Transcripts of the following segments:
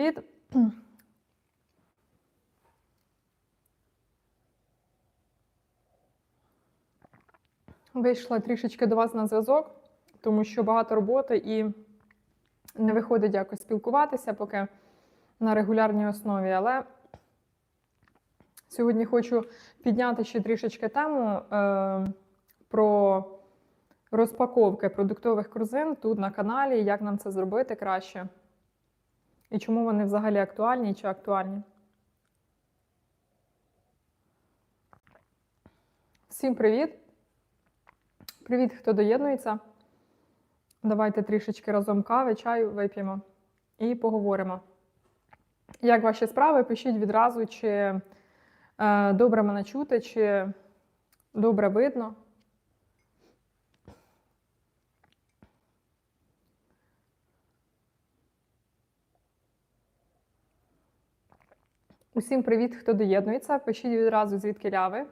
привіт! Вийшла трішечки до вас на зв'язок, тому що багато роботи і не виходить якось спілкуватися поки на регулярній основі. Але сьогодні хочу підняти ще трішечки тему е, про розпаковки продуктових корзин тут на каналі, як нам це зробити краще. І чому вони взагалі актуальні чи актуальні? Всім привіт! Привіт, хто доєднується. Давайте трішечки разом кави, чаю вип'ємо і поговоримо. Як ваші справи? Пишіть відразу, чи е, добре мене чути, чи добре видно. Усім привіт, хто доєднується. Пишіть відразу, звідки ляви.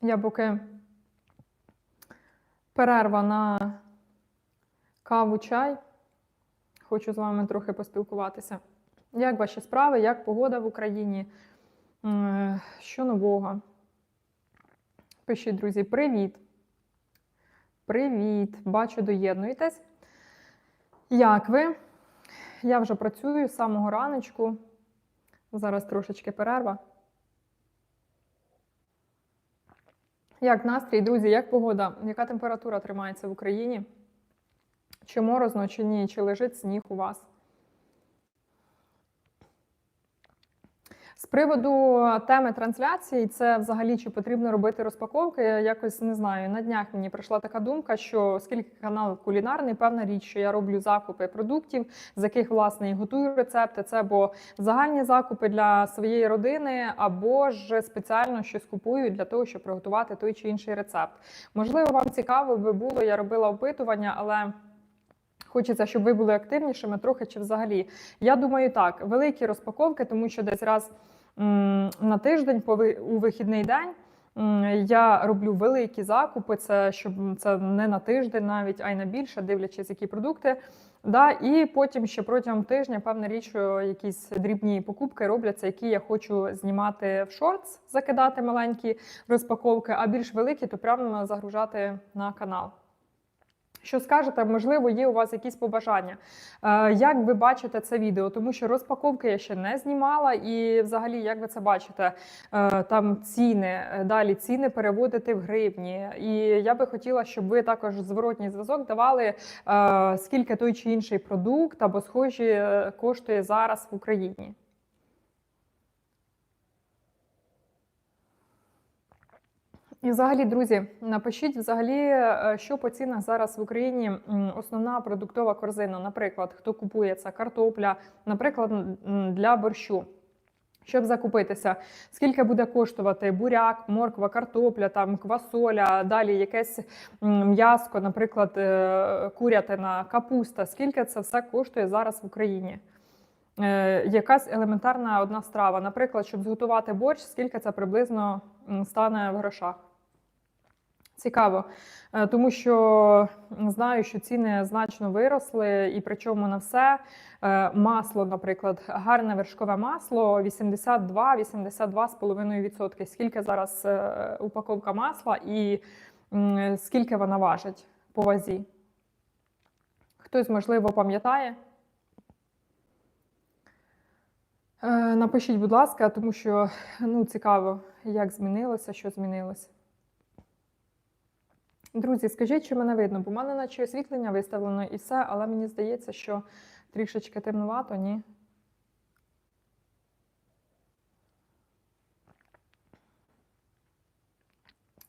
Я поки перерва на каву, чай. Хочу з вами трохи поспілкуватися. Як ваші справи, як погода в Україні? Що нового? Пишіть, друзі, привіт. Привіт! Бачу, доєднуєтесь. Як ви? Я вже працюю з самого раночку. Зараз трошечки перерва. Як настрій, друзі, як погода? Яка температура тримається в Україні? Чи морозно, чи ні? Чи лежить сніг у вас? З приводу теми трансляції, це взагалі чи потрібно робити розпаковки, я якось не знаю. На днях мені прийшла така думка, що оскільки канал кулінарний, певна річ, що я роблю закупи продуктів, з яких власне і готую рецепти. Це або загальні закупи для своєї родини, або ж спеціально щось купую для того, щоб приготувати той чи інший рецепт. Можливо, вам цікаво би було, я робила опитування, але. Хочеться, щоб ви були активнішими трохи чи взагалі. Я думаю, так, великі розпаковки, тому що десь раз на тиждень, у вихідний день, я роблю великі закупи. Це щоб це не на тиждень, навіть а й на більше, дивлячись, які продукти. Да, І потім ще протягом тижня, певна річ, якісь дрібні покупки робляться, які я хочу знімати в шортс, закидати маленькі розпаковки, а більш великі, то прямо загружати на канал. Що скажете, можливо, є у вас якісь побажання? Е, як ви бачите це відео? Тому що розпаковки я ще не знімала, і взагалі, як ви це бачите, е, там ціни, е, далі ціни переводити в гривні. І я би хотіла, щоб ви також зворотній зв'язок давали, скільки той чи інший продукт або схожі коштує зараз в Україні. І, взагалі, друзі, напишіть, взагалі, е, що по цінах зараз в Україні основна продуктова корзина. Наприклад, хто купує це картопля, наприклад, для борщу. Щоб закупитися, скільки буде коштувати буряк, морква, картопля, там квасоля, далі якесь м'яско, наприклад, е, курятина, капуста. Скільки це все коштує зараз в Україні? Е, якась елементарна одна страва. Наприклад, щоб зготувати борщ, скільки це приблизно стане в грошах. Цікаво, е, тому що знаю, що ціни значно виросли, і причому на все е, масло, наприклад, гарне вершкове масло 82-82,5%. Скільки зараз е, упаковка масла і скільки вона важить по вазі? Хтось, можливо, пам'ятає? Напишіть, будь ласка, тому що ну, цікаво, як змінилося, що змінилося. Друзі, скажіть, чи мене видно, бо в мене наче освітлення виставлено і все, але мені здається, що трішечки темнувато, ні.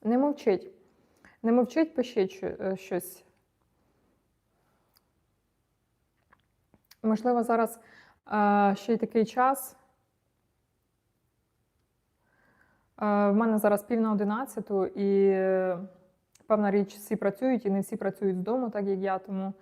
Не мовчить. Не мовчить, пишіть е, щось. Можливо, зараз е, ще й такий час. Е, в мене зараз пів на одинадцяту і. Певна річ, всі працюють і не всі працюють з дому, так як я. Тому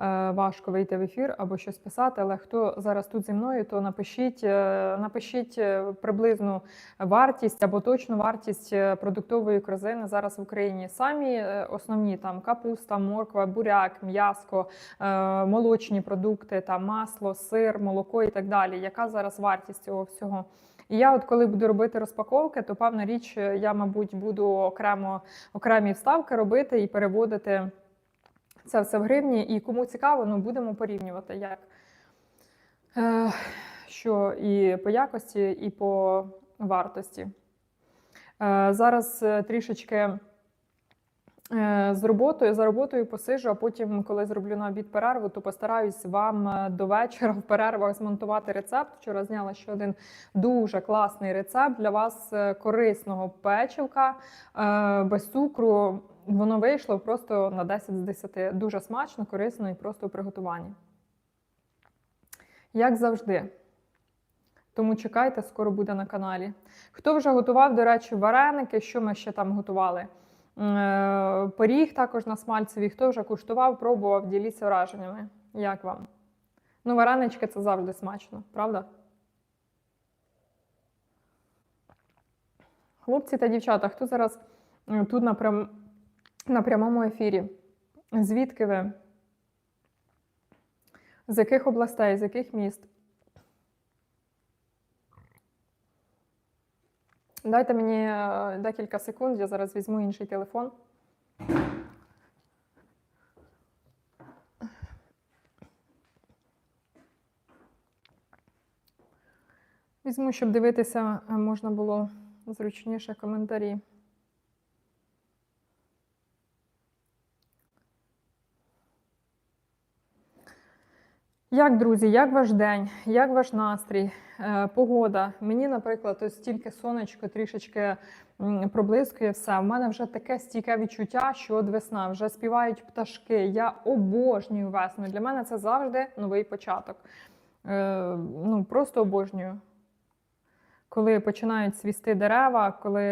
е, важко вийти в ефір або щось писати. Але хто зараз тут зі мною, то напишіть, е, напишіть е, приблизну вартість або точну вартість продуктової корзини зараз в Україні. Самі основні там капуста, морква, буряк, м'яско, молочні продукти, там масло, сир, молоко і так далі. Яка зараз вартість цього всього? І я, от коли буду робити розпаковки, то певна річ, е, я, мабуть, буду окремо окремі вставки робити і переводити це все в гривні. І кому цікаво, ну будемо порівнювати, як е, що і по якості, і по вартості. Е, зараз е, трішечки з роботою, за роботою посижу, а потім, коли зроблю на обід перерву, то постараюсь вам е, до вечора в перервах змонтувати рецепт. Вчора зняла ще один дуже класний рецепт для вас е, корисного печивка е, без цукру. Воно вийшло просто на 10 з 10. Дуже смачно, корисно і просто у приготуванні. Як завжди. Тому чекайте, скоро буде на каналі. Хто вже готував, до речі, вареники, що ми ще там готували? Е, Пиріг також на смальцеві. Хто вже куштував, пробував, діліться враженнями. Як вам? Ну, варенички це завжди смачно, правда? Хлопці та дівчата, хто зараз е, тут на, прям... на прямому ефірі? Звідки ви? З яких областей, з яких міст? Дайте мені е, декілька секунд, я зараз візьму інший телефон. Візьму, щоб дивитися, е, можна було зручніше коментарі. Як, друзі, як ваш день, як ваш настрій, е, погода? Мені, наприклад, ось тільки сонечко трішечки проблискує все. У мене вже таке стійке відчуття, що от весна, вже співають пташки. Я обожнюю весну. Для мене це завжди новий початок. Е, ну, просто обожнюю. Коли починають свісти дерева, коли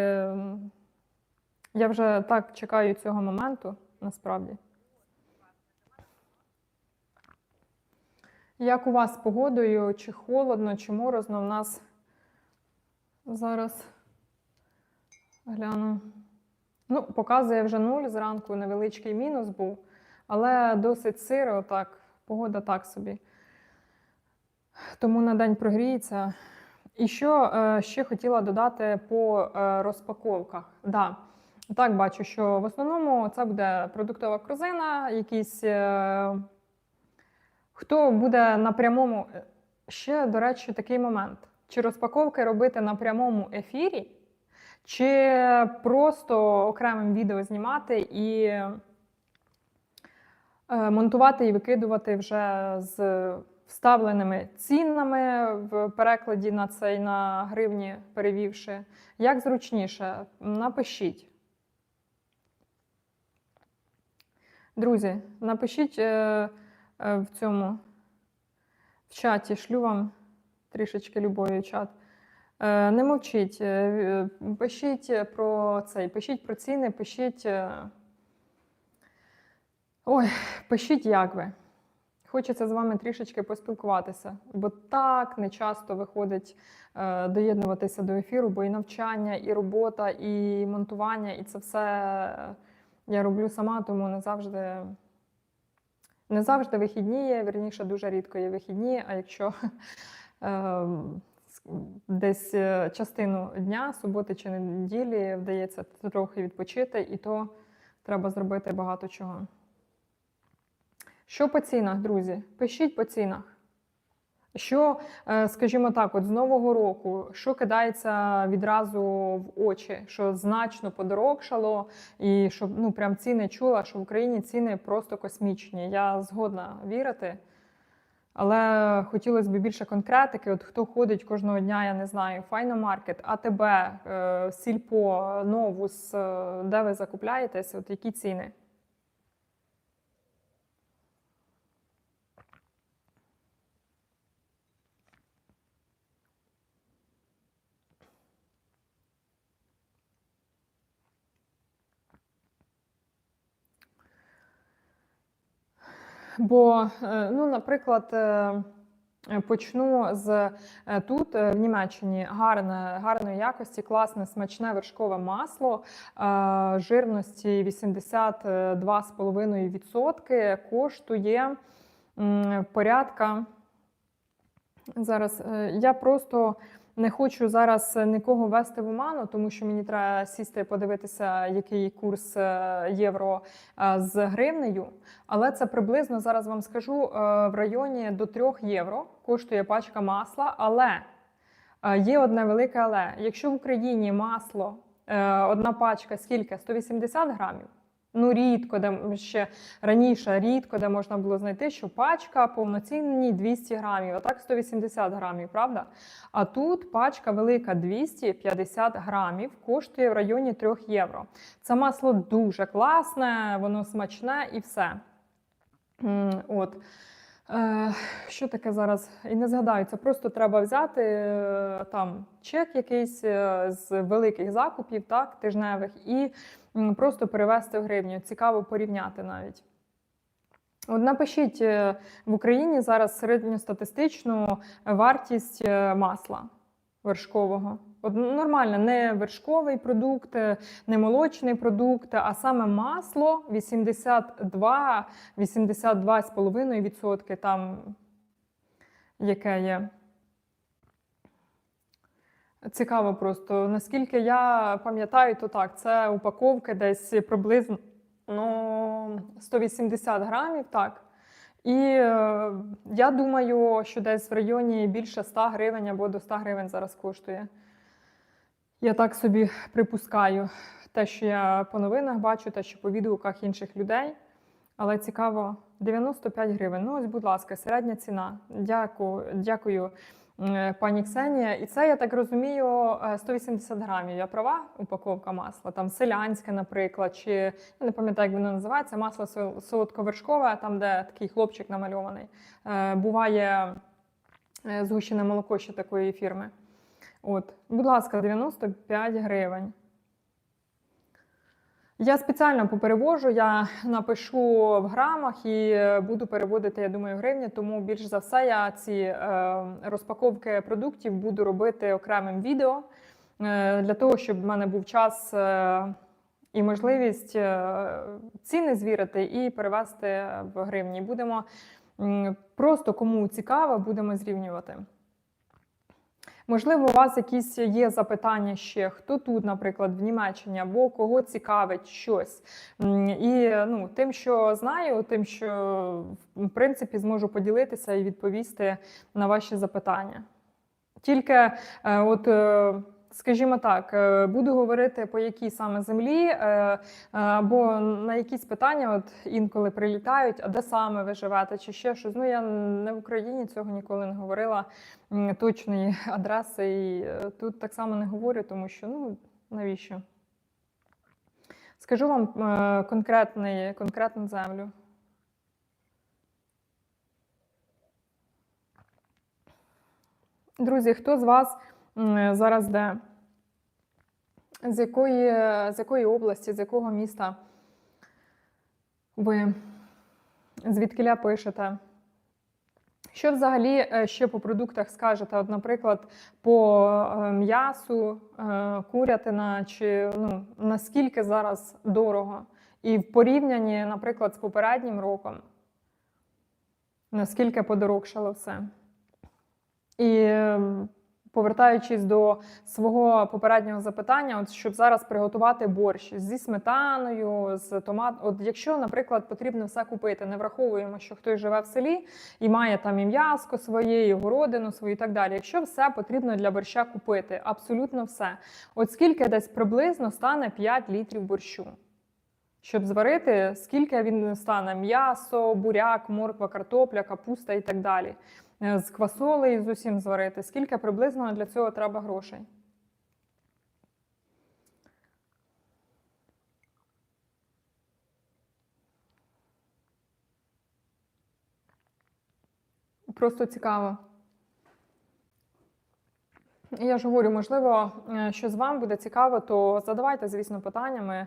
я вже так чекаю цього моменту, насправді. Як у вас з погодою? Чи холодно, чи морозно? У нас зараз гляну. Ну, показує вже нуль зранку, невеличкий мінус був, але досить сиро, так, погода так собі. Тому на день прогріється. І що е, ще хотіла додати по е, розпаковках? Да. Так, бачу, що в основному це буде продуктова корзина, якісь. Е, Хто буде на прямому е, ще, до речі, такий момент: чи розпаковки робити на прямому ефірі, чи просто окремим відео знімати і е, монтувати і викидувати вже з вставленими цінами в перекладі на цей на гривні перевівши. Як зручніше, напишіть. Друзі, напишіть. Е, в цьому в чаті, шлю вам трішечки любою чат. Е, Не мовчіть, е, пишіть про цей, пишіть про ціни, пишіть. Ой, пишіть, як ви. Хочеться з вами трішечки поспілкуватися, бо так не часто виходить е, доєднуватися до ефіру, бо і навчання, і робота, і монтування, і це все я роблю сама, тому не завжди. Не завжди вихідні є, вірніше, дуже рідко є вихідні, а якщо е, десь е, частину дня, суботи чи неділі, вдається трохи відпочити, і то треба зробити багато чого. Що по цінах, друзі? Пишіть по цінах. Що, е, скажімо так, от з Нового року, що кидається відразу в очі, що значно подорожчало, і щоб ну прям ціни чула, що в Україні ціни просто космічні. Я згодна вірити. Але хотілося б більше конкретики. От хто ходить кожного дня, я не знаю, Файномаркет, АТБ, е, Сільпо, Новус, е, де ви закупляєтесь, от які ціни? Бо, е, ну, наприклад, е, е, почну з тут, в Німеччині, гарне, гарної якості, класне, смачне вершкове масло жирності 82,5% коштує порядка. Зараз я просто не хочу зараз нікого ввести в оману, тому що мені треба сісти і подивитися, який курс е, євро е, з гривнею. Але це приблизно зараз вам скажу е, в районі до 3 євро коштує пачка масла. Але е, є одне велике але. Якщо в Україні масло, е, одна пачка скільки? 180 грамів. Ну, рідко, де ще раніше рідко, де можна було знайти, що пачка повноцінні 200 грамів, а так 180 грамів, правда? А тут пачка велика 250 грамів, коштує в районі 3 євро. Це масло дуже класне, воно смачне і все. От. Е, що таке зараз? І не згадаю, це просто треба взяти е, там чек якийсь е, з великих закупів, так, тижневих, і просто перевести в гривню. Цікаво порівняти навіть. От напишіть е, в Україні зараз середньостатистичну вартість е, масла вершкового. От нормально, не вершковий продукт, е, не молочний продукт, а саме масло 82, 82,5% там яке є. Цікаво просто. Наскільки я пам'ятаю, то так, це упаковки десь приблизно ну, 180 грамів, так. І е, я думаю, що десь в районі більше 100 гривень або до 100 гривень зараз коштує. Я так собі припускаю те, що я по новинах бачу, те, що по відгуках інших людей. Але цікаво, 95 гривень. Ну, ось, будь ласка, середня ціна. Дякую, дякую, пані Ксенія. І це, я так розумію, е, 180 грамів. Я права упаковка масла, там селянське, наприклад, чи я не пам'ятаю, як воно називається, масло солодковершкове, там, де такий хлопчик намальований. Е, Буває е, згущене молоко ще такої фірми. От, будь ласка, 95 гривень. Я спеціально поперевожу, я напишу в грамах і е, буду переводити, я думаю, гривні, тому більш за все я ці е, розпаковки продуктів буду робити окремим відео е, для того, щоб в мене був час і можливість ціни звірити і перевести в гривні. Будемо просто кому цікаво, будемо зрівнювати. Можливо, у вас якісь є запитання ще, хто тут, наприклад, в Німеччині, або кого цікавить щось. І ну, тим, що знаю, тим, що в принципі зможу поділитися і відповісти на ваші запитання. Тільки, е, от, е, скажімо так, е, буду говорити по якій саме землі, е, е, або на якісь питання, от інколи прилітають, а де саме ви живете, чи ще щось. Ну, я не в Україні цього ніколи не говорила точної адреси, і тут так само не говорю, тому що ну навіщо? Скажу вам конкретний, конкретну землю. Друзі, хто з вас зараз де? З якої, з якої області, з якого міста ви звідкиля пишете? Що взагалі е, ще по продуктах скажете? От, наприклад, по е, м'ясу, е, курятина, чи ну, наскільки зараз дорого? І в порівнянні, наприклад, з попереднім роком, наскільки подорожчало все? І е, повертаючись до свого попереднього запитання, от щоб зараз приготувати борщ зі сметаною, з томат. От якщо, наприклад, потрібно все купити, не враховуємо, що хтось живе в селі і має там і м'яско своє, і городину свою, і так далі. Якщо все потрібно для борща купити, абсолютно все. От скільки десь приблизно стане 5 літрів борщу? Щоб зварити, скільки він стане м'ясо, буряк, морква, картопля, капуста і так далі. Е, З квасолею з усім зварити. Скільки приблизно для цього треба грошей? Просто цікаво. Я ж говорю, можливо, е, що з вам буде цікаво, то задавайте, звісно, питаннями.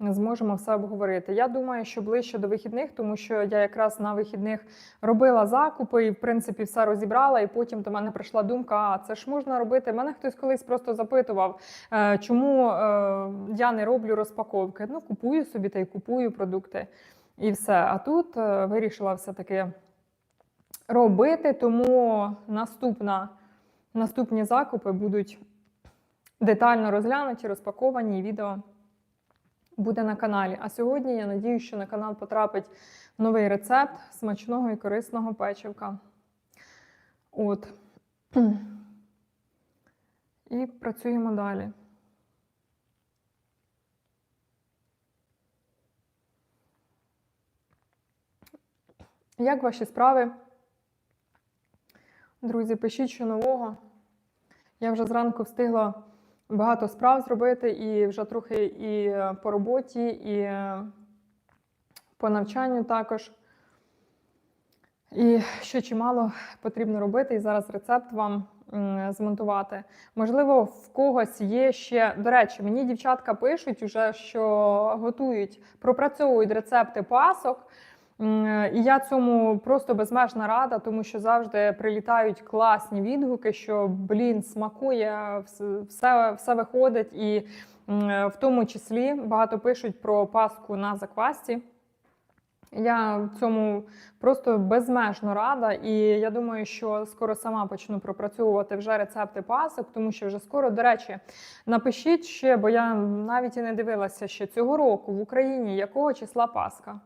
Зможемо все обговорити. Я думаю, що ближче до вихідних, тому що я якраз на вихідних робила закупи і, в принципі, все розібрала. І потім до мене прийшла думка: а це ж можна робити. Мене хтось колись просто запитував, е, чому е, я не роблю розпаковки. Ну, купую собі та й купую продукти. І все. А тут е, вирішила все-таки робити, тому наступна, наступні закупи будуть детально розглянуті, розпаковані, відео буде на каналі. А сьогодні я надію, що на канал потрапить новий рецепт смачного і корисного печивка. От. І працюємо далі. Як ваші справи? Друзі, пишіть що нового. Я вже зранку встигла багато справ зробити, і вже трохи і по роботі, і по навчанню також. І ще чимало потрібно робити, і зараз рецепт вам змонтувати. Можливо, в когось є ще. До речі, мені дівчатка пишуть, уже, що готують, пропрацьовують рецепти пасок. М, І я цьому просто безмежна рада, тому що завжди прилітають класні відгуки, що блін, смакує, все, все виходить. І в тому числі багато пишуть про паску на заквасті. Я цьому просто безмежно рада, і я думаю, що скоро сама почну пропрацьовувати вже рецепти пасок, тому що вже скоро, до речі, напишіть ще, бо я навіть і не дивилася ще цього року в Україні якого числа Пасха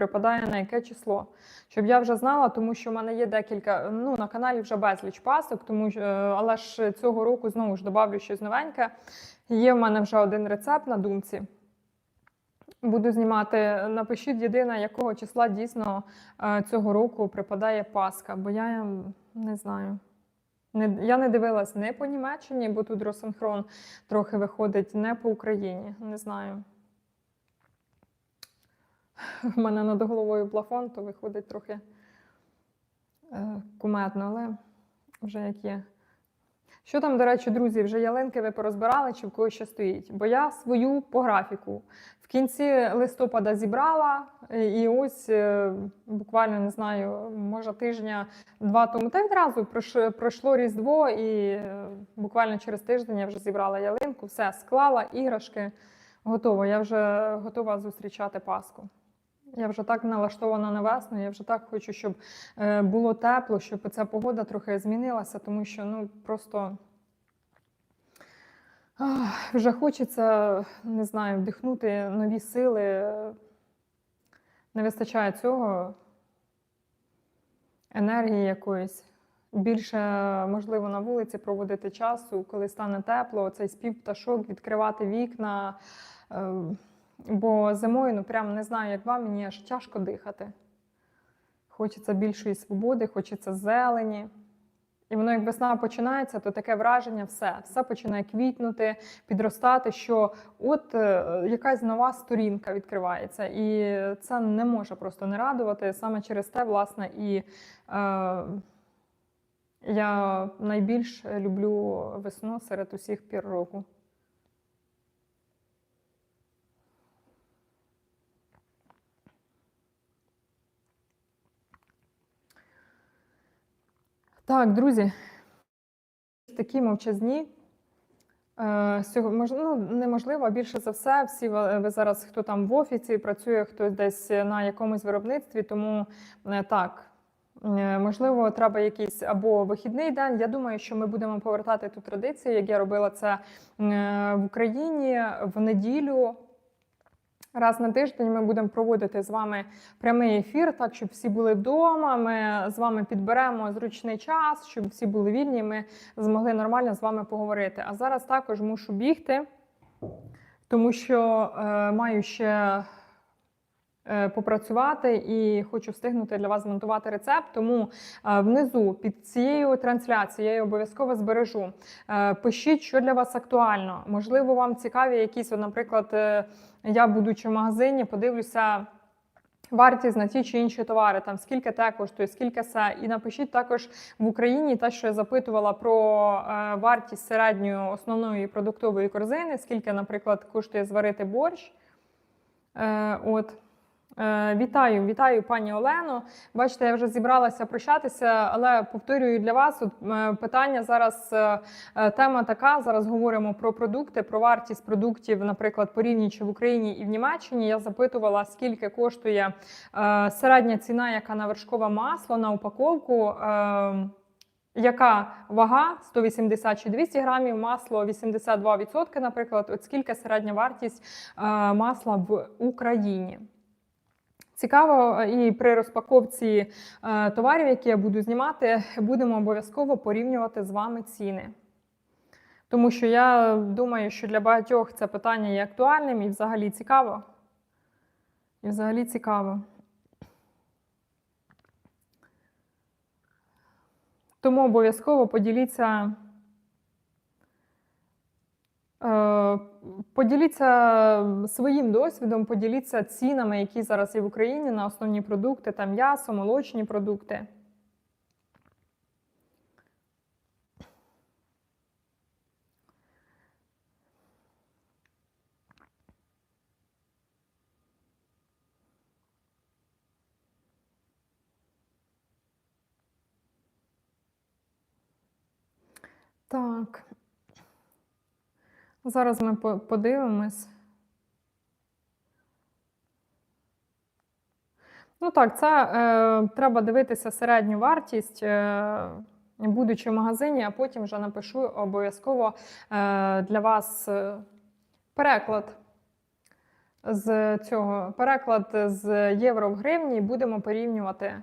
припадає на яке число, щоб я вже знала, тому що в мене є декілька. Ну на каналі вже безліч пасок, тому е, але ж цього року знову ж добавлю щось новеньке. Є в мене вже один рецепт на думці. Буду знімати. Напишіть єдине, якого числа дійсно е, цього року припадає Пасха, бо я не знаю. Не, я не дивилась не по Німеччині, бо тут розсинхрон трохи виходить, не по Україні. Не знаю. У мене над головою плафон, то виходить трохи е, кумедно, але вже як є. Що там, до речі, друзі, вже ялинки ви порозбирали, чи в когось ще стоїть? Бо я свою по графіку в кінці листопада зібрала, е, і ось е, буквально не знаю, може тижня два тому. Та відразу пройшло Різдво, і буквально через тиждень я вже зібрала ялинку, все склала, іграшки готово. Я вже готова зустрічати Пасху. Я вже так налаштована на весну, я вже так хочу, щоб е, було тепло, щоб ця погода трохи змінилася, тому що ну просто ах, вже хочеться, не знаю, вдихнути нові сили. Не вистачає цього енергії якоїсь. Більше можливо на вулиці проводити часу, коли стане тепло, цей спів пташок, відкривати вікна. Бо зимою, ну прям не знаю, як вам, мені аж тяжко дихати. Хочеться більшої свободи, хочеться зелені. І воно, як весна починається, то таке враження, все, все починає квітнути, підростати, що от е, якась нова сторінка відкривається. І це не може просто не радувати. Саме через те, власне, і е, я найбільш люблю весну серед усіх пір року. Так, друзі, такі мовчазні. Е, ну, неможливо, а більше за все, всі ви зараз, хто там в офісі працює, хтось десь на якомусь виробництві, тому е, так. е, Можливо, треба якийсь або вихідний день. Я думаю, що ми будемо повертати ту традицію, як я робила це в Україні в неділю. Раз на тиждень ми будемо проводити з вами прямий ефір, так щоб всі були вдома. Ми з вами підберемо зручний час, щоб всі були вільні. Ми змогли нормально з вами поговорити. А зараз також мушу бігти, тому що е, маю ще попрацювати і хочу встигнути для вас змонтувати рецепт. Тому е, внизу під цією трансляцією я обов'язково збережу. Е, Пишіть, що для вас актуально. Можливо, вам цікаві якісь, наприклад, е, я, будучи в магазині, подивлюся. Вартість на ті чи інші товари, там скільки те коштує, скільки це. І напишіть також в Україні те, що я запитувала про е, вартість середньої основної продуктової корзини, скільки, наприклад, коштує зварити борщ. Е, от. Е, Вітаю, вітаю, пані Олено. Бачите, я вже зібралася прощатися, але повторюю для вас от, е, питання зараз. е, Тема така. Зараз говоримо про продукти, про вартість продуктів, наприклад, порівнюючи в Україні і в Німеччині. Я запитувала, скільки коштує е, середня ціна, яка на вершкове масло на упаковку. Е, яка вага 180 чи 200 грамів, масло 82%, наприклад, от скільки середня вартість е, масла в Україні. Цікаво, і при розпаковці е, товарів, які я буду знімати, будемо обов'язково порівнювати з вами ціни. Тому що я думаю, що для багатьох це питання є актуальним і взагалі цікаво. І взагалі цікаво. Тому обов'язково поділіться. Е, Поділіться своїм досвідом, поділіться цінами, які зараз є в Україні на основні продукти, там м'ясо, молочні продукти. Так. Зараз ми подивимось. Ну так, це е, треба дивитися середню вартість, е, будучи в магазині, а потім вже напишу обов'язково е, для вас е, переклад з цього. Переклад з євро в гривні і будемо порівнювати.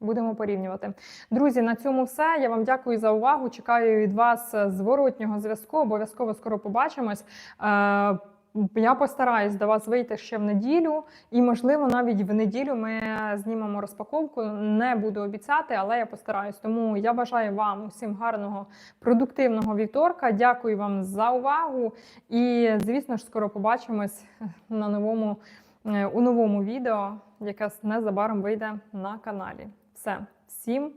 Будемо порівнювати. Друзі, на цьому все. Я вам дякую за увагу. Чекаю від вас зворотнього зв'язку. Обов'язково скоро побачимось. Е, Я постараюсь до вас вийти ще в неділю, і, можливо, навіть в неділю ми знімемо розпаковку. Не буду обіцяти, але я постараюсь. Тому я бажаю вам усім гарного, продуктивного вівторка. Дякую вам за увагу. І, звісно ж, скоро побачимось на новому, е, у новому відео, яке незабаром вийде на каналі. Все, всім.